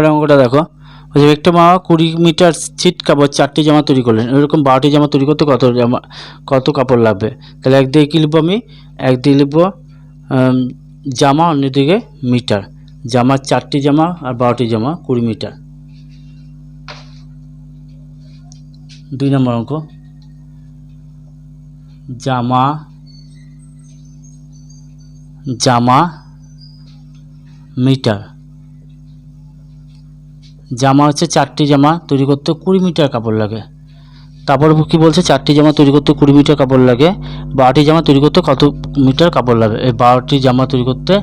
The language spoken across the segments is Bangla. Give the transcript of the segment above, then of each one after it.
পরের অঙ্কটা দেখো। বলছে একটা মা কুড়ি মিটার ছিট কাপড়, চারটি জামা তৈরি করলেন। এরকম বারোটি জামা তৈরি করতে কত জামা, কত কাপড় লাগবে? তাহলে একদিকে কী লিখব আমি? একদিকে লিখব জামা, অন্যদিকে মিটার। জামা চারটি জামা আর বারোটি জামা, কুড়ি মিটার। দুই নম্বর অঙ্ক। জামা জামা, মিটার। জামা হচ্ছে চারটি জামা, তৈরি করতে কুড়ি মিটার কাপড় লাগে। তারপর কি বলছে চারটি জামা তৈরি করতে কুড়ি মিটার কাপড় লাগে, বারোটি জামা তৈরি করতে কত মিটার কাপড় লাগে? এই বারোটি জামা তৈরি করতে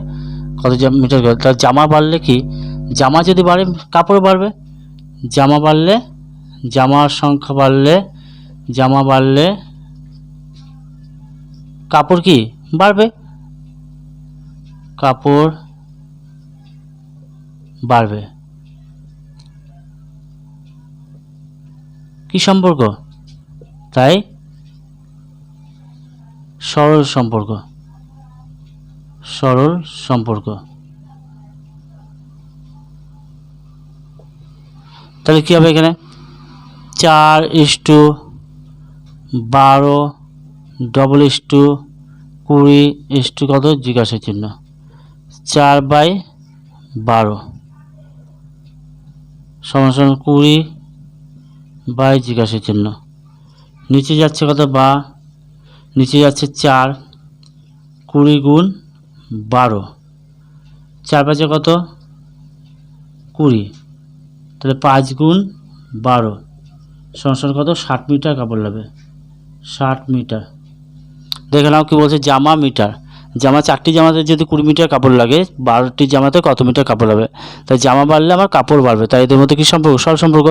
কত মিটার তার জামা বাড়লে কি? জামা যদি বাড়ে কাপড় বাড়বে। জামা বাড়লে, জামার সংখ্যা বাড়লে, জামা বাড়লে কাপড় কি? বাড়বে। কাপড় বাড়বে। কি সম্পর্ক? তাই? সরল সম্পর্ক। সরল সম্পর্ক। তাহলে কী হবে এখানে? চার ইস টু বারো ডবল ইস টু কুড়ি ইস টু কত? জিজ্ঞাসা চিহ্ন। চার বাই বারো। সমান সমান কুড়ি বাই জিজ্ঞাসা চিহ্ন নিচে যাচ্ছে কত বা? নিচে যাচ্ছে চার। কুড়ি গুণ বারো। চার পাঁচে কত? কুড়ি। তাহলে পাঁচ গুণ বারো। সংসার কত? ষাট মিটার কাপড় লাগবে। ষাট মিটার। দেখে নাও কি বলছে, জামা মিটার। জামা, চারটি জামাতে যদি কুড়ি মিটার কাপড় লাগে, বারোটি জামাতে কত মিটার কাপড় হবে? তাই জামা বাড়লে আমার কাপড় বাড়বে, তাই এদের মধ্যে কী সম্পর্ক? সব সম্পর্ক।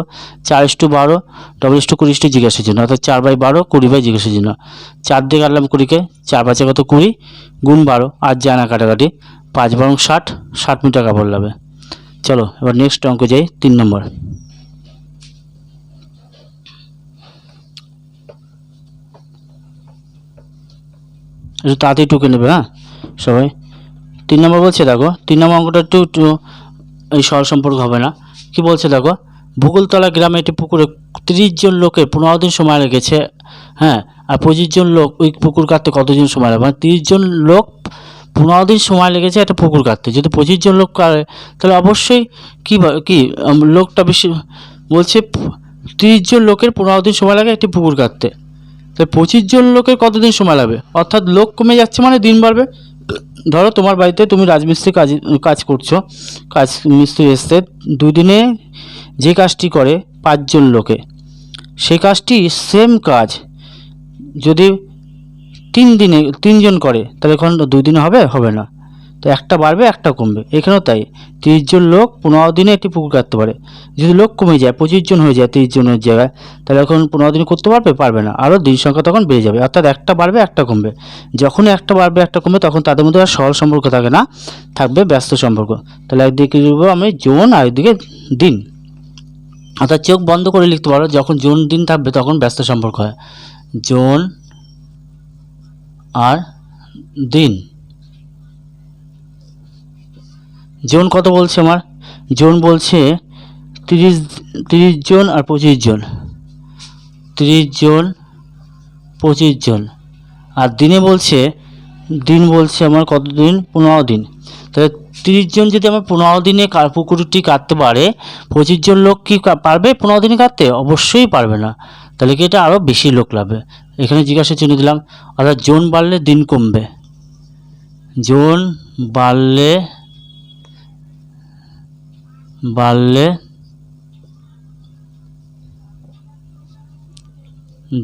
চার ইস টু বারো, ডবল ইস টু কুড়ি ইস টু জিজ্ঞাসা চিহ্ন, অর্থাৎ চার বাই বারো, কুড়ি বাই জিজ্ঞাসা চিহ্ন। চার দিয়ে কাটলাম কুড়িকে, চার পাঁচে কত? কুড়ি, গুণ বারো আর যায় না কাটাকাটি, পাঁচ বারং ষাট ষাট মিটার কাপড় লাগবে। চলো, এবার নেক্সট অঙ্ক যাই, তিন নম্বর। একটু তাড়াতাড়ি টুকে নেবে হ্যাঁ? সবাই। তিন নম্বর বলছে, দেখো, তিন নম্বর অঙ্কটা একটু এই সরল সম্পর্ক হবে না। কি বলছে, দেখো, ভূগোলতলা গ্রামে একটি পুকুরে তিরিশ জন লোকের পনেরো দিন সময় লেগেছে হ্যাঁ? আর পঁচিশ জন লোক ওই পুকুর কাটতে কতজন সময় লাগবে মানে তিরিশ জন লোক পনেরো দিন সময় লেগেছে একটা পুকুর কাটতে। যদি পঁচিশ জন লোক কাটে, তাহলে অবশ্যই কী কি লোকটা বেশি, বলছে, তিরিশ জন লোকের পনেরো দিন সময় লাগে একটি পুকুর কাটতে। তাহলে পঁচিশ জন লোকের কতদিন সময় লাগবে? অর্থাৎ লোক কমে যাচ্ছে মানে দিন বাড়বে? ধরো তোমার বাড়িতে তুমি রাজমিস্ত্রি কাজ কাজ করছ, কাজ, মিস্ত্রি এসছে, দুদিনে যে কাজটি করে পাঁচজন লোকে সেই কাজটি সেম কাজ। যদি তিন দিনে, তিনজন করে, তাহলে এখন দুই দিনে হবে? হবে না। তো একটা বাড়বে, একটা কমবে। এখানেও তাই। তিরিশ জন লোক পনেরো দিনে একটি পুকুর কাটতে পারে। যদি লোক কমে যায়, পঁচিশ জন হয়ে যায় তিরিশ জনের জায়গায়, তাহলে এখন পনেরো দিনে করতে পারবে? পারবে না। আরও দিন সংখ্যা তখন বেড়ে যাবে। অর্থাৎ একটা বাড়বে, একটা কমবে। যখন একটা বাড়বে, একটা কমবে, তখন তাদের মধ্যে আর সরল সম্পর্ক থাকে না। থাকবে ব্যস্ত সম্পর্ক। তাহলে একদিকে আমি? জোন আর একদিকে দিন। অর্থাৎ চোখ বন্ধ করে লিখতে পারো, যখন জোন দিন থাকবে, তখন ব্যস্ত সম্পর্ক হয়। জোন আর দিন। জোন কত বলছে আমার? জোন বলছে তিরিশ তিরিশ জন আর পঁচিশ জন। তিরিশ জন, পঁচিশ জন। আর দিনে বলছে, দিন বলছে আমার কত দিন? পনেরো দিন। তাহলে তিরিশ জন যদি আমার পনেরো দিনে পুকুরটি কাটতে পারে, পঁচিশ জন লোক কি পারবে পনেরো দিনে কাটতে? অবশ্যই পারবে না। তাহলে কি এটা আরও বেশি লোক লাগবে এখানে জিজ্ঞাসা চিহ্ন দিলাম। অর্থাৎ জোন বাড়লে দিন কমবে। জোন বাড়লে বাড়লে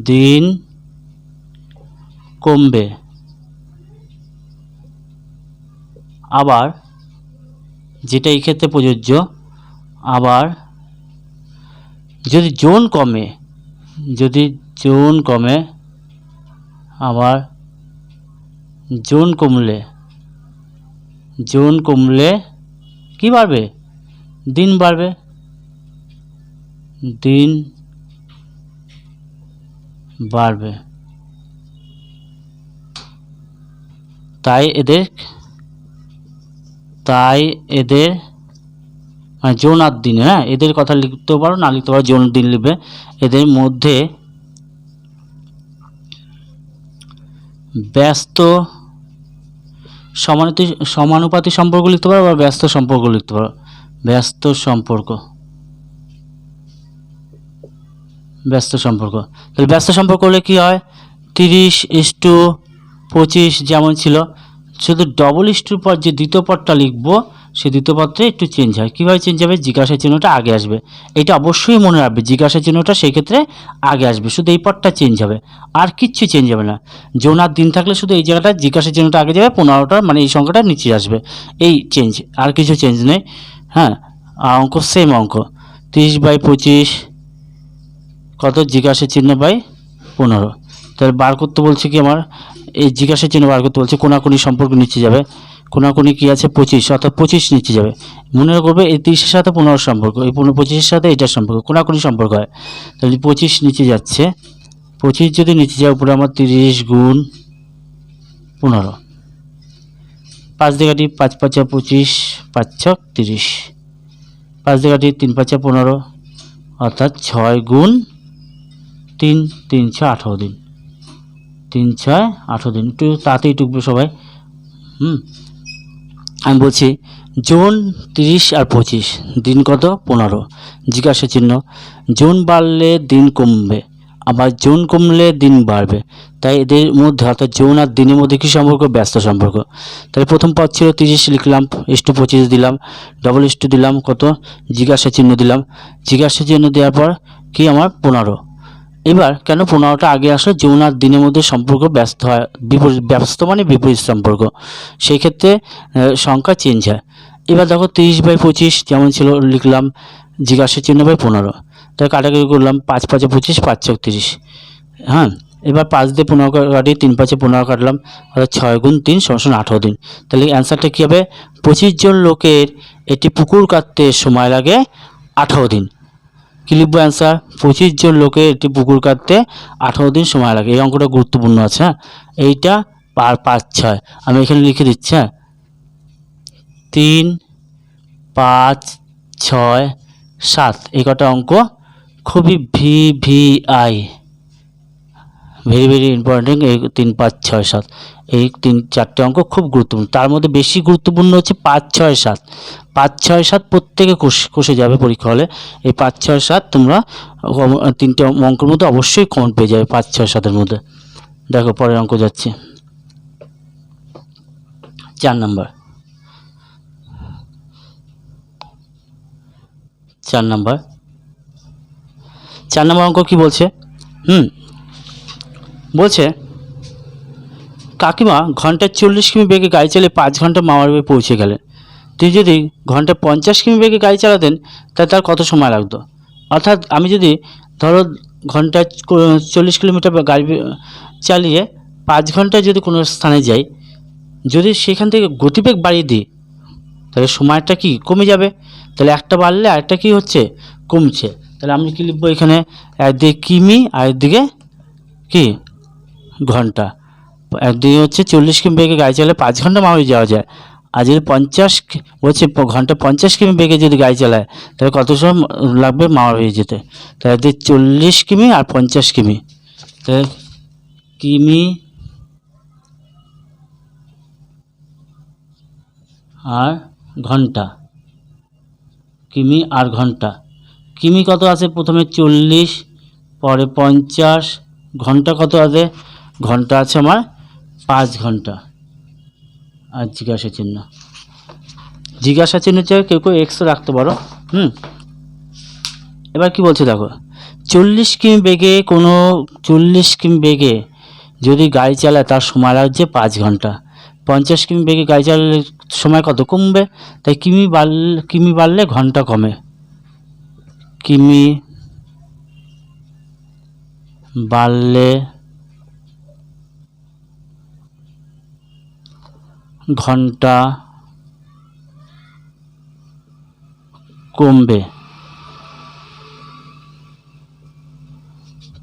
দিন কমবে। আবার যেটা এই ক্ষেত্রে প্রযোজ্য, আবার যদি জোন কমে, যদি জোন কমে, আবার জোন কমলে জোন কমলে কি বাড়বে? দিন বাড়বে। দিন বাড়বে। তাই এদের তাই এদের মানে জোন আর দিন হ্যাঁ? এদের কথা লিখতেও পারো, না লিখতে পারো জোন দিন লিখবে। এদের মধ্যে ব্যস্ত সমানুপাতি সম্পর্ক লিখতে পারো বা ব্যস্ত সম্পর্ক লিখতে পারো। ব্যস্ত সম্পর্ক। ব্যস্ত সম্পর্ক। তাহলে ব্যস্ত সম্পর্ক হলে কী হয়? তিরিশ ইস টু পঁচিশ যেমন ছিল। শুধু ডবল ইস টুর পর যে দ্বিতীয় পদটা লিখব সেই দ্বিতীয় পদটা একটু চেঞ্জ হয়। কীভাবে চেঞ্জ হবে? জিজ্ঞাসা চিহ্নটা আগে আসবে। এটা অবশ্যই মনে রাখবে জিজ্ঞাসা চিহ্নটা সেই ক্ষেত্রে আগে আসবে। শুধু এই পদটা চেঞ্জ হবে। আর কিচ্ছু চেঞ্জ হবে না। জোনার দিন থাকলে শুধু এই জায়গাটা জিজ্ঞাসা চিহ্নটা আগে যাবে, পনেরোটা মানে এই সংখ্যাটা নিচে আসবে। এই চেঞ্জ আর কিছু চেঞ্জ নেই। হ্যাঁ অঙ্ক সেম অঙ্ক। তিরিশ বাই পঁচিশ, কত? জিজ্ঞাসা চিহ্ন বাই পনেরো। তাহলে বার করতে বলছে কি আমার? এই জিজ্ঞাসা চিহ্ন বার করতে বলছে, কোনাকুনি সম্পর্ক নিচে যাবে। কোনাকুনি কি আছে? পঁচিশ, অর্থাৎ পঁচিশ নিচে যাবে। মনে করবে এই তিরিশের সাথে পনেরো সম্পর্ক, এই পনেরো পঁচিশের সাথে এটার সম্পর্ক, কোনাকুনি সম্পর্ক হয়। তাহলে পঁচিশ নিচে যাচ্ছে। পঁচিশ যদি নিচে যায়, উপরে আমার তিরিশ গুণ পনেরো। পাঁচ দেখাটি পাঁচ পাঁচা পঁচিশ, পাঁচ ছক তিরিশ। পাঁচ জায়গাটি তিন পাঁচে পনেরো, অর্থাৎ ছয় গুণ তিন তিন ছয় আঠেরো দিন। তিন ছয় আঠেরো দিন। একটু তাড়াতাড়ি টুকবে সবাই। হুম। আমি বলছি, জুন তিরিশ আর পঁচিশ, দিন কত? পনেরো। জিজ্ঞাসা চিহ্ন, জুন বাড়লে দিন কমবে। আবার জুন কমলে দিন বাড়বে। তাই এদের মধ্যে অর্থাৎ জুন আর দিনের মধ্যে কী সম্পর্ক? ব্যস্ত সম্পর্ক। তাহলে প্রথম পদ ছিল তিরিশ লিখলাম, এস টু পঁচিশ দিলাম ডবল এস টু দিলাম, কত? জিজ্ঞাসা চিহ্ন দিলাম। জিজ্ঞাসা চিহ্ন দেওয়ার পর কি আমার? পনেরো। এবার কেন পনেরোটা আগে আসলে যৌন আর দিনের মধ্যে সম্পর্ক ব্যস্ত হয়? বিপরীত, ব্যস্ত মানে বিপরীত সম্পর্ক। সেই ক্ষেত্রে সংখ্যা চেঞ্জ হয়। এবার দেখো তিরিশ বাই পঁচিশ যেমন ছিল, লিখলাম, জিজ্ঞাসা চিহ্ন বাই পনেরো। তাই কাটাকাটি করলাম, পাঁচ পাঁচে পঁচিশ পাঁচ চক তিরিশ। হ্যাঁ এবার পাঁচ দিয়ে পনেরো কাটি, তিন পাঁচে পনেরো কাটলাম অর্থাৎ ছয় গুণ তিন সমান আঠেরো দিন। তাহলে অ্যান্সারটা কী হবে? পঁচিশ জন লোকের একটি পুকুর কাটতে সময় লাগে আঠারো দিন। কী লিখব অ্যান্সার? পঁচিশ জন লোকের একটি পুকুর কাটতে আঠারো দিন সময় লাগে। এই অঙ্কটা গুরুত্বপূর্ণ আছে হ্যাঁ? এইটা পার পাঁচ, ছয়। আমি এখানে লিখে দিচ্ছি হ্যাঁ? তিন, পাঁচ, ছয়, সাত। এই কটা অঙ্ক খুবই V V I very very important এই তিন, পাঁচ, ছয়, সাত। এই তিন, চারটে অঙ্ক খুব গুরুত্বপূর্ণ। তার মধ্যে বেশি গুরুত্বপূর্ণ হচ্ছে পাঁচ, ছয়, সাত। পাঁচ, ছয়, সাত প্রত্যেকে কষে যাবে পরীক্ষা হলে। এই পাঁচ, ছয়, সাত তোমরা তিনটে অঙ্কের মধ্যে অবশ্যই কমেন্ট পেয়ে যাবে পাঁচ, ছয়, সাতের মধ্যে। দেখো, পরের অঙ্ক যাচ্ছে। চার নাম্বার। চার নাম্বার। চার নাম্বার অঙ্ক কি বলছে? হুম। বলছে, কাকিমা ঘন্টায় চল্লিশ কিমি বেগে গাড়ি চালিয়ে পাঁচ ঘণ্টা মামার বাড়ি পৌঁছে গেলেন। তিনি যদি ঘন্টায় পঞ্চাশ কিমি বেগে গাড়ি চালাতেন, তাহলে তার কত সময় লাগতো? অর্থাৎ আমি যদি ধরো ঘন্টায় চল্লিশ কিলোমিটার গাড়ি চালিয়ে পাঁচ ঘন্টায় যদি কোনো স্থানে যাই, যদি সেখান থেকে গতিবেগ বাড়িয়ে দিই, তাহলে সময়টা কি কমে যাবে? তাহলে একটা বাড়লে আরেকটা কি হচ্ছে? কমছে। তাহলে আমি কি লিখব এখানে? একদিকে কিমি আর একদিকে কি? ঘণ্টা। একদিকে হচ্ছে চল্লিশ কিমি বেগে গাড়ি চালালে পাঁচ ঘণ্টা মামারি যাওয়া যায়। আর যদি পঞ্চাশ বলছে ঘণ্টা পঞ্চাশ কিমি বেগে যদি গাড়ি চালায়, তাহলে কত সময় লাগবে মামার হয়ে যেতে? তাহলে একদিকে চল্লিশ কিমি আর পঞ্চাশ কিমি। তাহলে কিমি আর ঘণ্টা। কিমি আর ঘণ্টা। কিমি কত আছে? প্রথমে চল্লিশ, পরে পঞ্চাশ, ঘণ্টা কত আছে? ঘণ্টা আছে আমার পাঁচ ঘণ্টা। আর জিজ্ঞাসা চিহ্ন। জিজ্ঞাসা চিহ্ন চেয়ে কেউ কেউ এক্স রাখতে পারো। হুম। এবার কি বলছে দেখো? চল্লিশ কিমি বেগে কোনো চল্লিশ কিমি বেগে যদি গাড়ি চালায় তার সময় লাগছে পাঁচ ঘণ্টা। পঞ্চাশ কিমি বেগে গাড়ি চালালে সময় কত কমবে? তাই কিমি বাড়লে কিমি বাড়লে ঘণ্টা কমে। কিমি বাড়লে ঘণ্টা কমবে।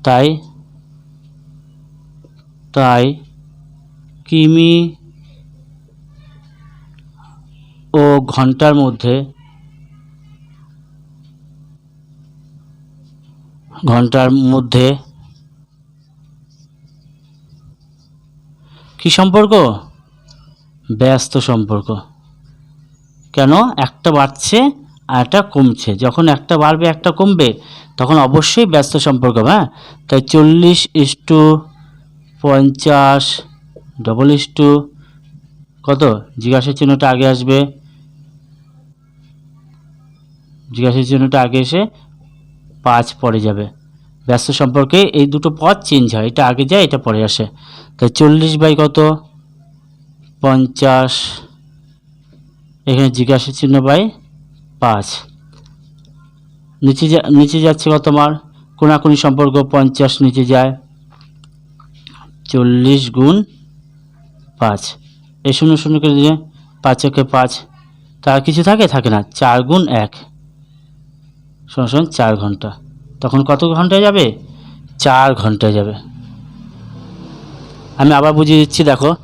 তাই তাই কিমি ও ঘণ্টার মধ্যে ঘণ্টার মধ্যে। কি সম্পর্ক? ব্যস্ত সম্পর্ক। কেন? একটা বাড়ছে আর একটা কমছে। যখন একটা বাড়বে, একটা কমবে, তখন অবশ্যই ব্যস্ত সম্পর্ক হ্যাঁ তাই চল্লিশ ইস টু পঞ্চাশ ডবল ইস টু কত? জিজ্ঞাসা চিহ্নটা আগে আসবে। জিজ্ঞাসা চিহ্নটা আগে এসে পাঁচ পরে যাবে। ব্যস্ত সম্পর্কে এই দুটো পদ চেঞ্জ হয়। এটা আগে যায়, এটা পরে আসে। তাই চল্লিশ বাই কত? পঞ্চাশ। এখানে জিজ্ঞাসা চিহ্ন বাই পাঁচ। নিচে যা, নিচে যাচ্ছে কত তোমার কোনাকুনি সম্পর্ক পঞ্চাশ নিচে যায়। চল্লিশ গুণ পাঁচ। এই শূন্য শূন্য করে দিয়ে পাঁচ একে পাঁচ, তার কিছু থাকে? থাকে না। চার গুণ এক। শোন চার ঘণ্টা। তখন কত ঘন্টায় যাবে? চার ঘন্টায় যাবে। আমি আবার বুঝিয়ে দিচ্ছি, দেখো,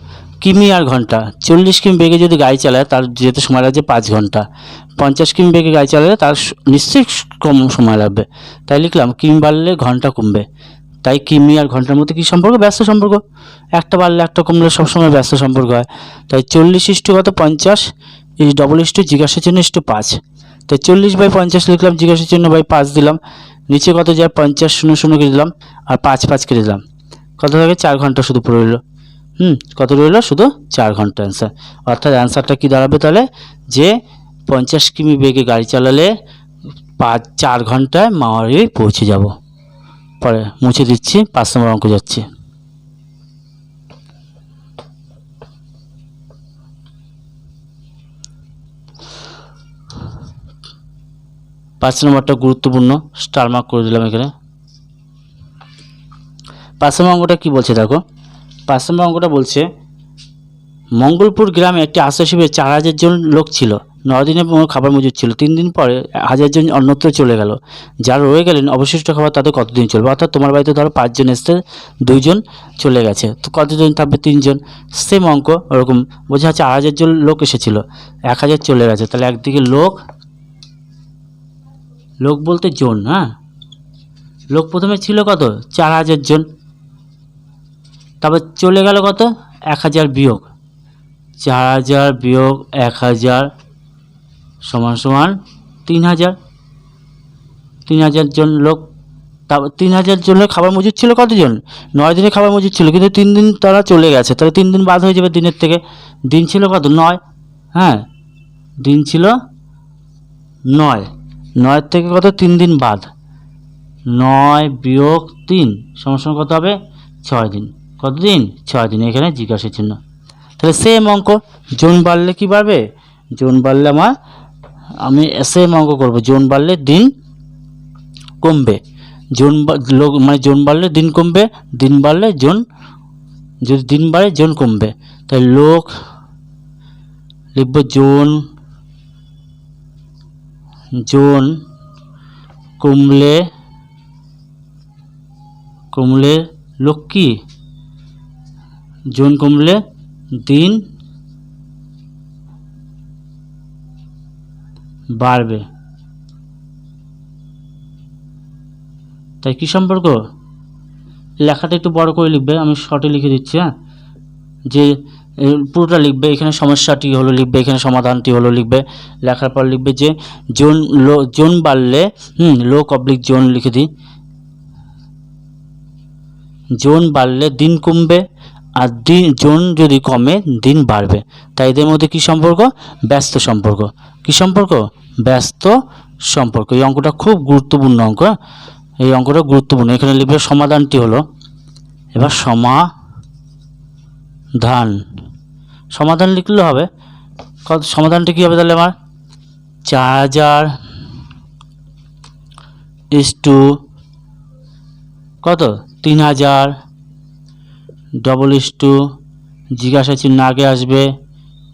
কিমি আর ঘণ্টা। চল্লিশ কিমি বেগে যদি গাড়ি চালায়, তার যেতে সময় লাগছে পাঁচ ঘণ্টা। পঞ্চাশ কিমি বেগে গাড়ি চালালে তার নিশ্চয়ই কম সময় লাগবে। তাই লিখলাম, কিমি বাড়লে ঘণ্টা কমবে। তাই কিমি আর ঘণ্টার মধ্যে কী সম্পর্ক? ব্যস্ত সম্পর্ক। একটা বাড়লে একটা কমলে সবসময় ব্যস্ত সম্পর্ক হয়। তাই চল্লিশ ইস্টু কত? পঞ্চাশ। ইস ডবল ইস্টু জিজ্ঞাসা চিহ্ন ইস্টু পাঁচ। তাই চল্লিশ বাই পঞ্চাশ লিখলাম জিজ্ঞাসা চিহ্ন বাই পাঁচ দিলাম। নিচে কত যায়? পঞ্চাশ, শূন্য শূন্য দিলাম আর পাঁচ পাঁচ কেটে দিলাম। কত থাকে? চার ঘণ্টা শুধু রইল। হুম, কত রইল? শুধু চার ঘণ্টা অ্যান্সার অর্থাৎ অ্যান্সারটা কী দাঁড়াবে তাহলে? যে পঞ্চাশ কিমি বেগে গাড়ি চালালে পাঁচ, চার ঘন্টায় মাওয়ারি পৌঁছে যাব। পরে মুছে দিচ্ছি, পাঁচ নম্বর অঙ্ক যাচ্ছে। পাঁচ নম্বরটা গুরুত্বপূর্ণ স্টার মার্ক করে দিলাম এখানে। পাঁচ নম্বর অঙ্কটা কী বলছে দেখো? পাঁচ নম্বর অঙ্কটা বলছে, মঙ্গলপুর গ্রামে একটি আশ্রয় শিবিরে চার হাজার জন লোক ছিল ন দিনে কোনো খাবার মজুদ ছিল, তিন দিন পরে হাজার জন অন্যত্র চলে গেল। যারা রয়ে গেলেন, অবশিষ্ট খাবার তাদের কতদিন চলবে? অর্থাৎ তোমার বাড়িতে ধরো পাঁচজন এসছে, দুইজন চলে গেছে, তো কতজন থাকবে? তিনজন। সেম অঙ্ক, ওরকম বোঝা চার হাজার জন লোক এসেছিল, এক হাজার চলে গেছে। তাহলে একদিকে লোক লোক বলতে জন হ্যাঁ লোক প্রথমে ছিল কত? চার হাজার জন। তারপর চলে গেল কত? এক হাজার বিয়োগ। চার হাজার বিয়োগ এক হাজার সমান সমান তিন হাজার। তিন হাজার জন লোক। তারপর তিন হাজার জনের খাবার মজুদ ছিল কতজন? নয় দিনে খাবার মজুদ ছিল, কিন্তু তিন দিন তারা চলে গেছে। তাহলে তিন দিন বাদ হয়ে যাবে দিনের থেকে। দিন ছিল কত? নয়। হ্যাঁ দিন ছিল নয়। নয়ের থেকে কত? তিন দিন বাদ। নয় বিয়োগ তিন সমান কত হবে? ছয় দিন। কত দিন? ছয় দিন। এখানে জিজ্ঞাসা চিহ্ন। তাহলে সেম অঙ্ক। জোন বাড়লে কি বাড়বে? জোন বাড়লে আমার, আমি সেম অঙ্ক করব। জোন বাড়লে দিন কমবে। জোন লোক মানে জোন বাড়লে দিন কমবে, দিন বাড়লে জোন, যদি দিন বাড়ে, জোন কমবে। তাই লোক লিখব জোন জোন, কমলে কমলে লোক কি জোন কমলে দিন, বাড়বে। তাই কি সম্পর্ক? লেখাটা একটু বড় করে লিখবে, আমি শর্টে লিখে দিচ্ছি হ্যাঁ? যে পুরোটা লিখবে, এখানে সমস্যাটি হলো লিখবে, এখানে সমাধানটি হলো লিখবে। লেখার পর লিখবে যে, জোন লো, জোন বাড়লে, হুম লোক অবলিক জোন লিখে দিই। জোন বাড়লে দিন কমবে, আর দিন, জোন যদি কমে, দিন বাড়বে। তাই এদের মধ্যে কি সম্পর্ক? ব্যস্ত সম্পর্ক। কি সম্পর্ক? ব্যস্ত সম্পর্ক। এই অঙ্কটা খুব গুরুত্বপূর্ণ অঙ্ক হ্যাঁ? এই অঙ্কটা গুরুত্বপূর্ণ। এখানে লিখবে সমাধানটি হলো, এবার সমাধান। সমাধান লিখলে হবে। কত সমাধানটা কী হবে তাহলে আমার? চার হাজার ইস টু কত? তিন হাজার ডবল ইস টু জিজ্ঞাসা চিহ্ন আগে আসবে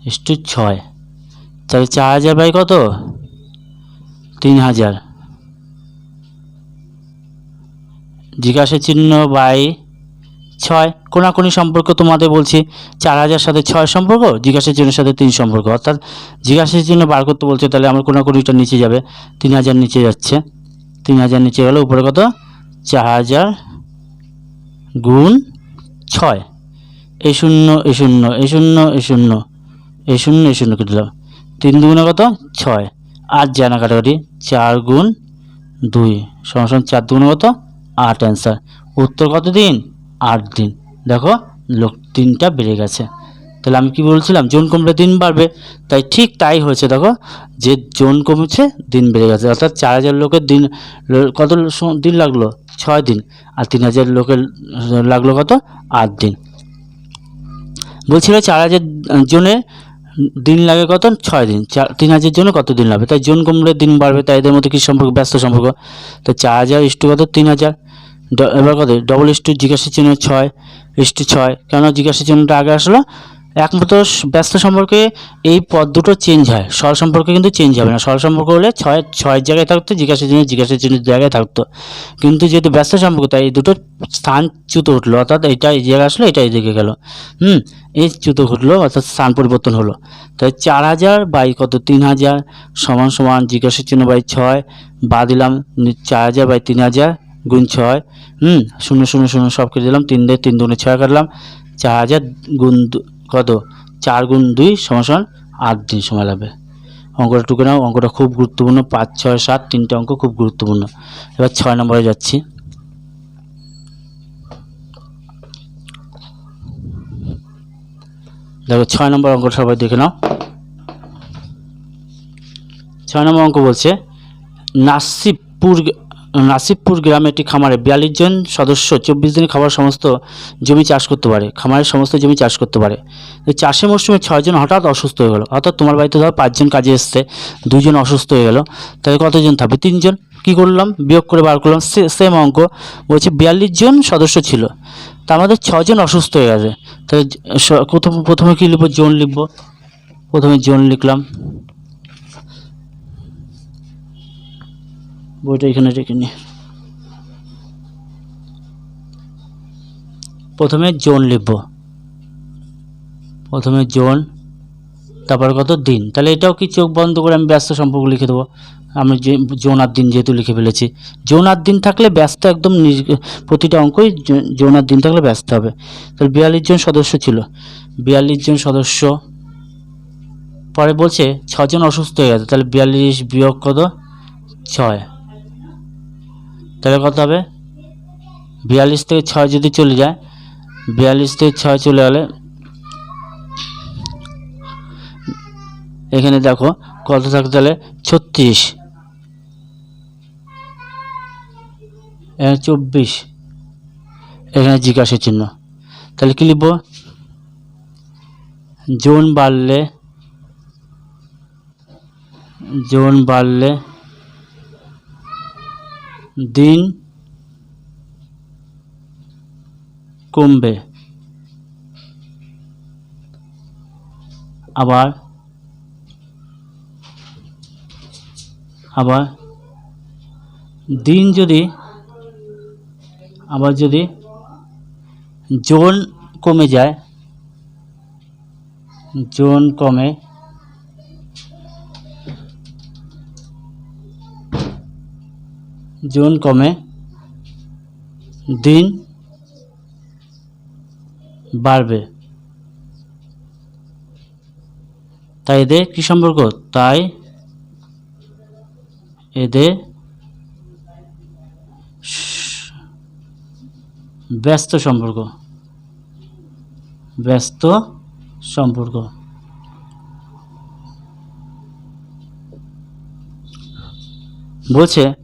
ইস টু ছয়। তাহলে চার হাজার বাই কত? তিন হাজার। জিজ্ঞাসা চিহ্ন বাই ছয় কোনাকুনি সম্পর্ক তোমাদের বলছি, চার হাজার সাথে ছয় সম্পর্ক, জিজ্ঞাসা চিহ্নের সাথে তিন সম্পর্ক। অর্থাৎ জিজ্ঞাসা চিহ্ন বার করতে বলছে, তাহলে আমার কোনাকুনিটা নিচে যাবে, তিন হাজার নিচে যাচ্ছে। তিন হাজার নিচে গেলে, উপরে কত? চার হাজার গুণ ছয়। এই শূন্য এই শূন্য এই শূন্য এই শূন্য এই শূন্য এই শূন্য কেটে দিলাম তিন দুগুণে কত? ছয়। আট যায় না কাটাকাটি চার গুণ দুই। সমান চার দুগুণে কত? আট অ্যান্সার উত্তর কত দিন আট দিন। দেখো, লোক দিনটা বেড়ে গেছে। তাহলে আমি কি বলছিলাম? জোন কমলে দিন বাড়বে। তাই ঠিক তাই হয়েছে, দেখো, যে জোন কমেছে, দিন বেড়ে গেছে। অর্থাৎ চার হাজার লোকের দিন, কত দিন লাগল? ছয় দিন। আর তিন হাজার লোকের, লাগল কত? আট দিন। বলছিল চার হাজার জনের দিন লাগে কত? ছয় দিন। চার তিন হাজার জন্য কত দিন লাগবে? তাই জন কমলে দিন বাড়বে, তাই এদের মধ্যে কী সম্পর্ক? ব্যস্ত সম্পর্ক। তো চার হাজার ইস্টু কত? তিন হাজার। এবার কত ডবল ইস্টু জিজ্ঞাসা চিহ্ন ছয় ইস্টু ছয়, কেন জিজ্ঞাসা চিহ্নটা আগে আসলো? একমাত্র ব্যস্ত সম্পর্কে এই পদ দুটো চেঞ্জ হয় সর সম্পর্কে কিন্তু চেঞ্জ হবে না। সর সম্পর্ক হলে ছয় ছয়ের জায়গায় থাকতো, জিজ্ঞাসা চিহ্ন, জিজ্ঞাসা চিহ্নের জায়গায় থাকতো। কিন্তু যেহেতু ব্যস্ত সম্পর্ক, তাই এই দুটো স্থান চ্যুত উঠল, অর্থাৎ এটা এই জায়গায় আসলো, এটা এইদিকে গেল। হুম, এই চ্যুত ঘটলো অর্থাৎ স্থান পরিবর্তন হলো। তাই চার হাজার বাই কত? তিন হাজার সমান সমান জিজ্ঞাসা চিহ্ন বাই ছয় বা দিলাম, চার হাজার বাই তিন হাজার গুণ ছয়। হুম, শূন্য শূন্য শূন্য, সব কেটে দিলাম। তিন দিয়ে তিন দুগুণে ছয় কাটলাম। চার হাজার গুণ কত? চার গুণ দুই সমান আট দিন সময় লাগবে। অঙ্কটা টুকে নাও। অঙ্কটা খুব গুরুত্বপূর্ণ। পাঁচ, ছয়, সাত তিনটে অঙ্ক খুব গুরুত্বপূর্ণ। এবার ছয় নম্বরে যাচ্ছি। দেখো, ছয় নম্বর অঙ্কটা সবাই দেখে নাও। ছয় নম্বর অঙ্ক বলছে নাসিবপুর নাসিবপুর গ্রামে একটি খামারে বিয়াল্লিশ জন সদস্য চব্বিশ দিন খাবার সমস্ত জমি চাষ করতে পারে, খামারের সমস্ত জমি চাষ করতে পারে। চাষের মরশুমে ছয়জন হঠাৎ অসুস্থ হয়ে গেলো। অর্থাৎ তোমার বাড়িতে ধরো পাঁচজন কাজে এসছে দুজন অসুস্থ হয়ে গেল। তাহলে কতজন থাকবে? তিনজন কি করলাম? বিয়োগ করে বার করলাম। সেম অঙ্ক। বলছে বিয়াল্লিশ জন সদস্য ছিল। তার মধ্যে ছজন অসুস্থ হয়ে গেছে। তাহলে প্রথমে কী লিখব? জোন লিখব। প্রথমে জোন লিখলাম। বইটা এখানে রেখে নি। প্রথমে জোন লিখব। প্রথমে জোন, তারপর কত দিন? তাহলে এটাও কি চোখ বন্ধ করে আমি ব্যস্ত সম্পর্ক লিখে দেবো। আমি যে জোন আর দিন যেহেতু লিখে ফেলেছি। জোন আর দিন থাকলে ব্যস্ত একদম প্রতিটা অঙ্কই জোন আর দিন থাকলে ব্যস্ত হবে। তাহলে বিয়াল্লিশ জন সদস্য ছিল। বিয়াল্লিশ জন সদস্য, পরে বলছে ছজন অসুস্থ হয়ে গেছে। তাহলে বিয়াল্লিশ বিয়োগ কত? ছয়। তাহলে কত হবে? বিয়াল্লিশ থেকে ছয় যদি চলে যায়, বিয়াল্লিশ থেকে ছয় চলে গেলে, এখানে দেখো কত থাকে তাহলে? ছত্রিশ। এখানে চব্বিশ। এখানে জিজ্ঞাসা চিহ্ন। তাহলে কী লিখব? জোন বাড়লে জোন বাড়লে দিন কমবে। আবার আবার দিন যদি আবার যদি জোন কমে যায় জোন কমে জোন কমে দিন বাড়বে। তাই এদের কী সম্পর্ক? তাই এদের ব্যস্ত সম্পর্ক। ব্যস্ত সম্পর্ক। বলছে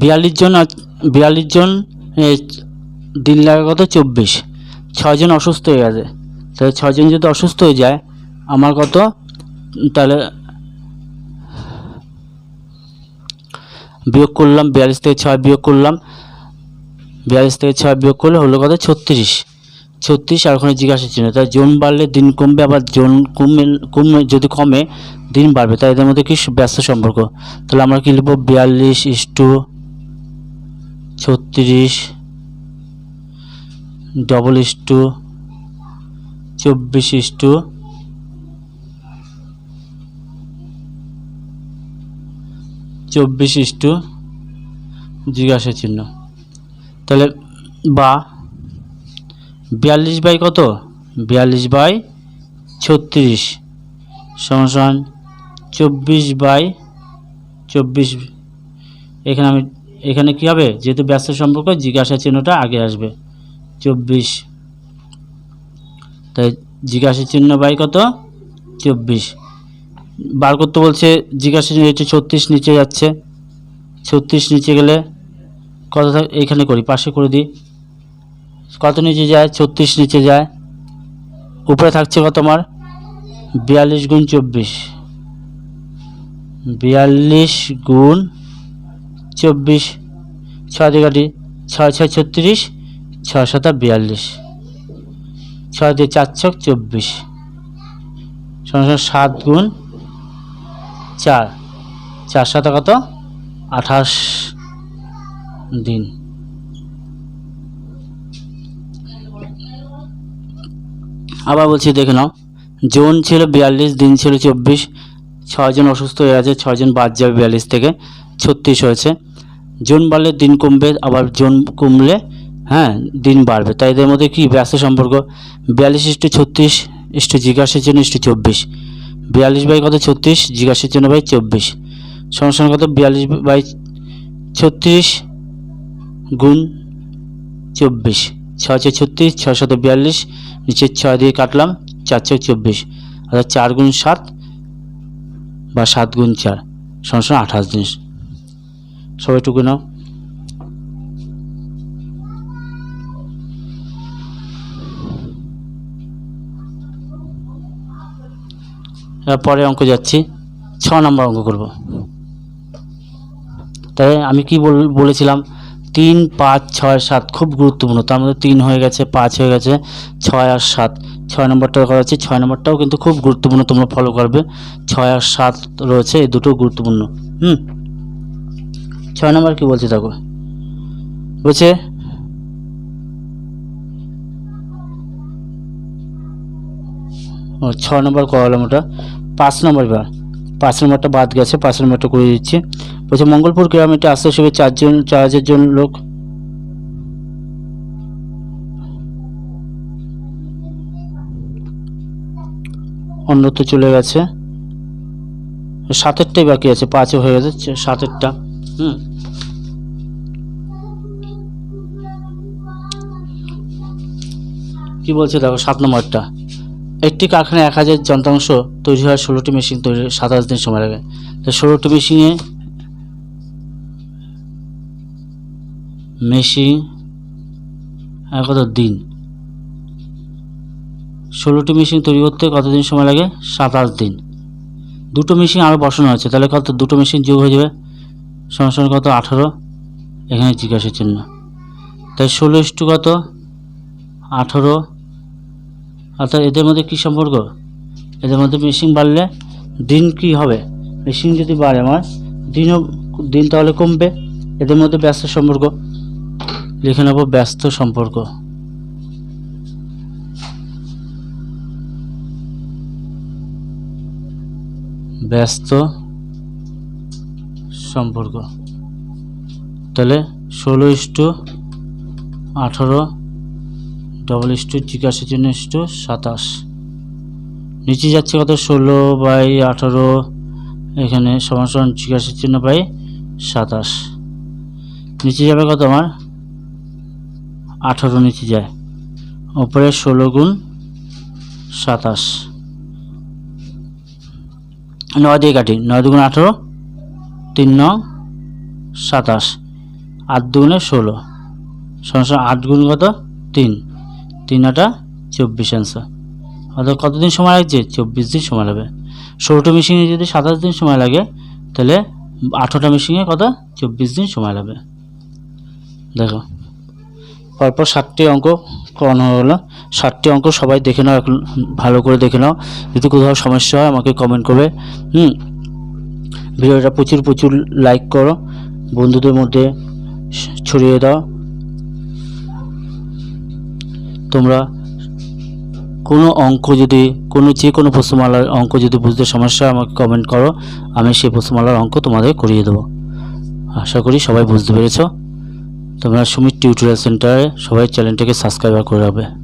বিয়াল্লিশ জন বিয়াল্লিশ জন দিন লাগা কত? চব্বিশ। ছয়জন অসুস্থ হয়ে গেছে। তাহলে ছয়জন যদি অসুস্থ হয়ে যায়, আমার কত? তাহলে বিয়োগ করলাম বিয়াল্লিশ থেকে ছয় বিয়োগ করলাম। বিয়াল্লিশ থেকে ছয় বিয়োগ করলে হলো কত? ছত্রিশ। ছত্রিশ আর ওখানে জিজ্ঞাসা চিহ্ন তাই জোন বাড়লে দিন কমবে, আবার জোন কমে কমে যদি কমে, দিন বাড়বে। তাই এদের মধ্যে কি ব্যস্ত সম্পর্ক? তাহলে আমরা কি লিখব? বিয়াল্লিশ ইস্টু ছত্রিশ ডবল ইস্টু চব্বিশ ইস্টু চব্বিশ ইস্টু জিজ্ঞাসা চিহ্ন। তাহলে বা বিয়াল্লিশ বাই কত? বিয়াল্লিশ বাই ছত্রিশ সমান চব্বিশ বাই চব্বিশ। এখানে আমি এখানে কী হবে? যেহেতু ব্যস্ত সম্পর্ক জিজ্ঞাসা চিহ্নটা আগে আসবে। চব্বিশ। তাই জিজ্ঞাসা চিহ্ন বাই কত? চব্বিশ। বার করতে বলছে জিজ্ঞাসা চিহ্ন হচ্ছে ছত্রিশ, নিচে যাচ্ছে। ছত্রিশ নিচে গেলে কত থাক এইখানে করি, পাশে করে দিই। কত নিচে যায়? ছত্রিশ নিচে যায়। উপরে থাকছে কত আমার? বিয়াল্লিশ গুণ চব্বিশ। বিয়াল্লিশ গুণ চব্বিশ, ছয় দিকাটি ছয় ছয় ছত্রিশ, ছয় সাতা বিয়াল্লিশ, ছয় দিয়ে চার ছক চব্বিশ সমান সাত গুণ চার চার সাতা কত? আঠাশ দিন। আবার বলছি, দেখে নাও। জোন ছিল বিয়াল্লিশ, দিন ছিল চব্বিশ ছয়জন অসুস্থ হয়ে আছে ছয়জন বাদ যাবে বিয়াল্লিশ থেকে, ছত্রিশ হয়েছে। জোন বাড়লে দিন কমবে, আবার জোন কমলে হ্যাঁ দিন বাড়বে। তাই এদের মধ্যে কী ব্যস্ত সম্পর্ক? বিয়াল্লিশ ইস্টু ছত্রিশ ইস্টু জিজ্ঞাসার জন্য ইস্টু চব্বিশ। বিয়াল্লিশ বাই কত ছত্রিশ? জিজ্ঞাসার জন্য বাই চব্বিশ। সমস্যা কত? বিয়াল্লিশ বাই ছত্রিশ গুণ চব্বিশ। ছয় ছয় ছত্রিশ, ছয় শত বিয়াল্লিশ, নিচে ছয় দিয়ে কাটলাম, চার ছয় চব্বিশ। অর্থাৎ চার গুণ সাত বা সাত গুণ চার সমস্যা আঠাশ দিন সবাই টুকু নাও। পরে অঙ্ক যাচ্ছি। ছ নম্বর অঙ্ক করব। তাই আমি কি বল, বলেছিলাম, তিন, পাঁচ, ছয়, সাত খুব গুরুত্বপূর্ণ। তার মধ্যে তিন হয়ে গেছে, পাঁচ হয়ে গেছে, ছয় আর সাত। ছয় নম্বরটা হচ্ছে, ছয় নম্বরটাও কিন্তু খুব গুরুত্বপূর্ণ, তোমরা ফলো করবে। ছয় আর সাত রয়েছে, এই দুটো গুরুত্বপূর্ণ। হুম? ছয় নম্বর কি বলছে দেখো? বলছে ছ নম্বর করালাম ওটা পাঁচ নম্বর এবার। পাঁচ নম্বরটা বাদ গেছে, পাঁচ নম্বরটা করে দিচ্ছি। বলছে, মঙ্গলপুর গ্রামে একটি আস্তে হিসেবে চারজন চার হাজার জন লোক। অন্যত্র চলে গেছে। সাতেরটাই বাকি আছে পাঁচে হয়ে গেছে, সাতেরটা। হুম। কি বলছে দেখো, সাত নম্বরটা। একটি কারখানায় এক হাজার যন্ত্রাংশ তৈরি হয় ষোলোটি মেশিন তৈরি সাতাশ দিন সময় লাগে। তো ষোলোটি মেশিনে মেশিন কত? দিন। ষোলোটি মেশিন তৈরি করতে কতদিন সময় লাগে? সাতাশ দিন। দুটো মেশিন আরও বসানো আছে, তাহলে কত? দুটো মেশিন যোগ হয়ে যাবে সমস্যা কত? আঠারো। এখানে জিজ্ঞাসার চিহ্ন তাই ষোলো ইস্টু কত? আঠারো। অর্থাৎ এদের মধ্যে কী সম্পর্ক? এদের মধ্যে মেশিন বাড়লে দিন কি হবে? মেশিন যদি বাড়ে আমার, দিনও দিন তাহলে কমবে। এদের মধ্যে ব্যস্ত সম্পর্ক। লিখে নেব ব্যস্ত সম্পর্ক। ব্যস্ত সম্পর্ক। তাহলে ষোলো ইস্টু আঠারো। ডবল ইস্টু জিজ্ঞাসা চিহ্ন ইস্টু সাতাশ। নিচে যাচ্ছে কত? ষোলো বাই আঠারো। এখানে সমান সমান জিজ্ঞাসা চিহ্ন বাই সাতাশ। নিচে যাবে কত আমার? আঠারো নিচে যায়। ওপরে ষোলো গুণ সাতাশ। নয় দিয়ে কাটি। নয় দুগুণ আঠারো, তিন ন সাতাশ। আট দুগুণে ষোলো। সমস্যা আট গুণ কত? তিন। তিন আটা চব্বিশ অ্যান্সার অর্থাৎ কতদিন সময় লাগছে? চব্বিশ দিন সময় লাগবে। ষোলোটা মেশিনে যদি সাতাশ দিন সময় লাগে, তাহলে আঠেরোটা মেশিনে কত? চব্বিশ দিন সময় লাগবে। দেখো, পরপর ষাটটি অঙ্ক করানো হলো। ষাটটি অঙ্ক সবাই দেখে নাও, ভালো করে দেখে নাও। যদি কোথাও সমস্যা হয়, আমাকে কমেন্ট করবে। হুম? ভিডিওটা প্রচুর প্রচুর লাইক করো। বন্ধুদের মধ্যে ছড়িয়ে দাও। তোমরা কোনো অঙ্ক যদি, কোনো যে কোনো প্রশ্নমালার অঙ্ক যদি বুঝতে সমস্যা, আমাকে কমেন্ট করো, আমি সেই প্রশ্নমালার অঙ্ক তোমাদের করিয়ে দেবো। আশা করি সবাই বুঝতে পেরেছ। তোমরা সুমিত টিউটোরিয়াল সেন্টারে সবাই চ্যানেলটাকে সাবস্ক্রাইব করে রাখবে।